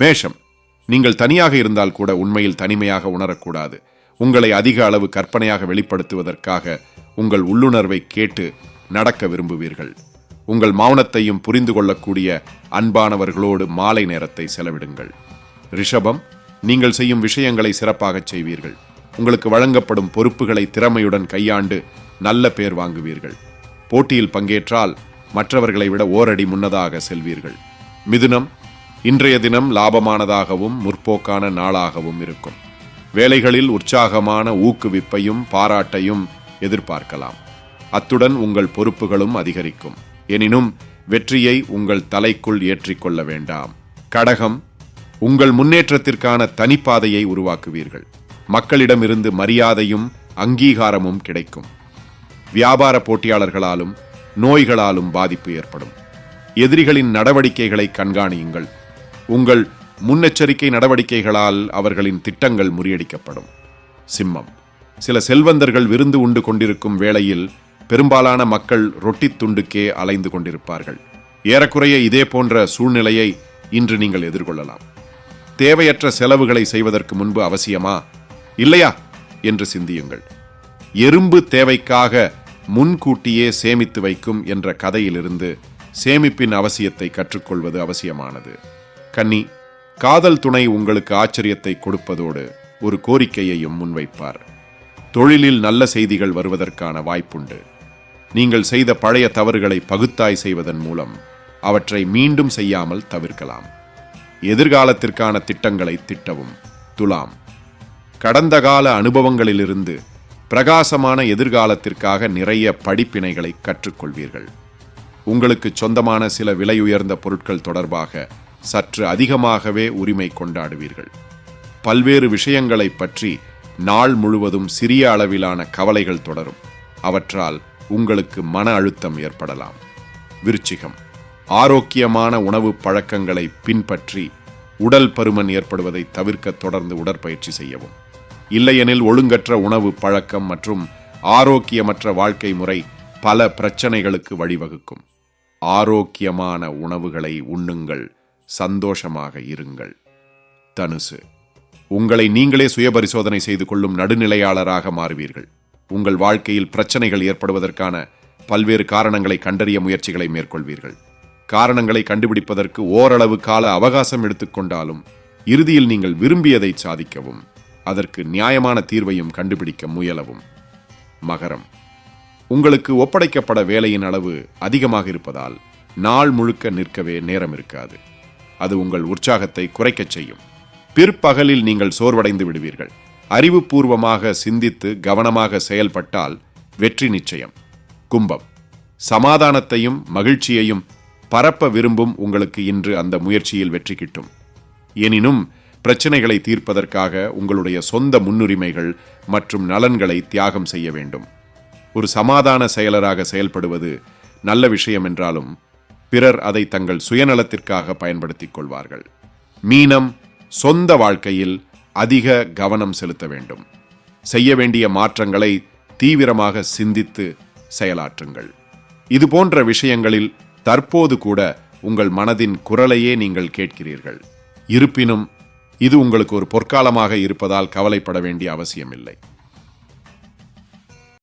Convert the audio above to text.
மேஷம் நீங்கள் தனியாக இருந்தால் கூட உண்மையில் தனிமையாக உணரக்கூடாது. உங்களை அதிக அளவு கற்பனையாக வெளிப்படுத்துவதற்காக உங்கள் உள்ளுணர்வை கேட்டு நடக்க விரும்புவீர்கள். உங்கள் மௌனத்தையும் புரிந்து கொள்ளக்கூடிய அன்பானவர்களோடு மாலை நேரத்தை செலவிடுங்கள். ரிஷபம் நீங்கள் செய்யும் விஷயங்களை சிறப்பாகச் செய்வீர்கள். உங்களுக்கு வழங்கப்படும் பொறுப்புகளை திறமையுடன் கையாண்டு நல்ல பேர் வாங்குவீர்கள். போட்டியில் பங்கேற்றால் மற்றவர்களை விட ஓரடி முன்னதாக செல்வீர்கள். மிதுனம் இன்றைய தினம் லாபமானதாகவும் முற்போக்கான நாளாகவும் இருக்கும். வேலைகளில் உற்சாகமான ஊக்குவிப்பையும் பாராட்டையும் எதிர்பார்க்கலாம். அத்துடன் உங்கள் பொறுப்புகளும் அதிகரிக்கும். எனினும் வெற்றியை உங்கள் தலைக்குள் ஏற்றிக்கொள்ள வேண்டாம். கடகம் உங்கள் முன்னேற்றத்திற்கான தனிப்பாதையை உருவாக்குவீர்கள். மக்களிடமிருந்து மரியாதையும் அங்கீகாரமும் கிடைக்கும். வியாபார போட்டியாளர்களாலும் நோய்களாலும் பாதிப்பு ஏற்படும். எதிரிகளின் நடவடிக்கைகளை கண்காணியுங்கள். உங்கள் முன்னெச்சரிக்கை நடவடிக்கைகளால் அவர்களின் திட்டங்கள் முறியடிக்கப்படும். சிம்மம். சில செல்வந்தர்கள் விருந்து உண்டு கொண்டிருக்கும் வேளையில் பெரும்பாலான மக்கள் ரொட்டி துண்டுக்கே அலைந்து கொண்டிருப்பார்கள். ஏறக்குறைய இதே போன்ற சூழ்நிலையை இன்று நீங்கள் எதிர்கொள்ளலாம். தேவையற்ற செலவுகளை செய்வதற்கு முன்பு அவசியமா? இல்லையா? என்று சிந்தியுங்கள். எறும்பு தேவைக்காக முன்கூட்டியே சேமித்து வைக்கும் என்ற கதையிலிருந்து சேமிப்பின் அவசியத்தை கற்றுக்கொள்வது அவசியமானது. கன்னி காதல் துணை உங்களுக்கு ஆச்சரியத்தை கொடுப்பதோடு ஒரு கோரிக்கையையும் முன்வைப்பார். தொழிலில் நல்ல செய்திகள் வருவதற்கான வாய்ப்புண்டு. நீங்கள் செய்த பழைய தவறுகளை பகுத்தாய் செய்வதன் மூலம் அவற்றை மீண்டும் செய்யாமல் தவிர்க்கலாம். எதிர்காலத்திற்கான திட்டங்களை திட்டவும். துலாம் கடந்த கால அனுபவங்களிலிருந்து பிரகாசமான எதிர்காலத்திற்காக நிறைய படிப்பினைகளை கற்றுக்கொள்வீர்கள். உங்களுக்கு சொந்தமான சில விலையுயர்ந்த பொருட்கள் தொடர்பாக சற்று அதிகமாகவே உரிமை கொண்டாடுவீர்கள். பல்வேறு விஷயங்களைப் பற்றி நாள் முழுவதும் சிறிய அளவிலான கவலைகள் தொடரும். அவற்றால் உங்களுக்கு மன அழுத்தம் ஏற்படலாம். விருச்சிகம். ஆரோக்கியமான உணவு பழக்கங்களை பின்பற்றி உடல் பருமன் ஏற்படுவதை தவிர்க்க தொடர்ந்து உடற்பயிற்சி செய்யவும். இல்லையெனில் ஒழுங்கற்ற உணவு பழக்கம் மற்றும் ஆரோக்கியமற்ற வாழ்க்கை முறை பல பிரச்சனைகளுக்கு வழிவகுக்கும். ஆரோக்கியமான உணவுகளை உண்ணுங்கள். சந்தோஷமாக இருங்கள். தனுசு உங்களை நீங்களே சுயபரிசோதனை செய்து கொள்ளும் நடுநிலையாளராக மாறுவீர்கள். உங்கள் வாழ்க்கையில் பிரச்சனைகள் ஏற்படுவதற்கான பல்வேறு காரணங்களை கண்டறிய முயற்சிகளை மேற்கொள்வீர்கள். காரணங்களை கண்டுபிடிப்பதற்கு ஓரளவு கால அவகாசம் எடுத்துக்கொண்டாலும் இறுதியில் நீங்கள் விரும்பியதை சாதிக்கவும் அதற்கு நியாயமான தீர்வையும் கண்டுபிடிக்க முயலவும். மகரம் உங்களுக்கு ஒப்படைக்கப்பட வேலையின் அளவு அதிகமாக இருப்பதால் நாள் முழுக்க நிற்கவே நேரம் இருக்காது. அது உங்கள் உற்சாகத்தை குறைக்கச் செய்யும். பிற்பகலில் நீங்கள் சோர்வடைந்து விடுவீர்கள். அறிவுபூர்வமாக சிந்தித்து கவனமாக செயல்பட்டால் வெற்றி நிச்சயம். கும்பம். சமாதானத்தையும் மகிழ்ச்சியையும் பரப்ப விரும்பும் உங்களுக்கு இன்று அந்த முயற்சியில் வெற்றி கிட்டும். எனினும் பிரச்சனைகளை தீர்ப்பதற்காக உங்களுடைய சொந்த முன்னுரிமைகள் மற்றும் நலன்களை தியாகம் செய்ய வேண்டும். ஒரு சமாதான செயலராக செயல்படுவது நல்ல விஷயம் என்றாலும் பிறர் அதை தங்கள் சுயநலத்திற்காக பயன்படுத்திக் கொள்வார்கள். மீனம் சொந்த வாழ்க்கையில் அதிக கவனம் செலுத்த வேண்டும். செய்ய வேண்டிய மாற்றங்களை தீவிரமாக சிந்தித்து செயலாற்றுங்கள். இது போன்ற விஷயங்களில் தற்போது கூட உங்கள் மனதின் குரலையே நீங்கள் கேட்கிறீர்கள். இருப்பினும் இது உங்களுக்கு ஒரு பொற்காலமாக இருப்பதால் கவலைப்பட வேண்டிய அவசியமில்லை.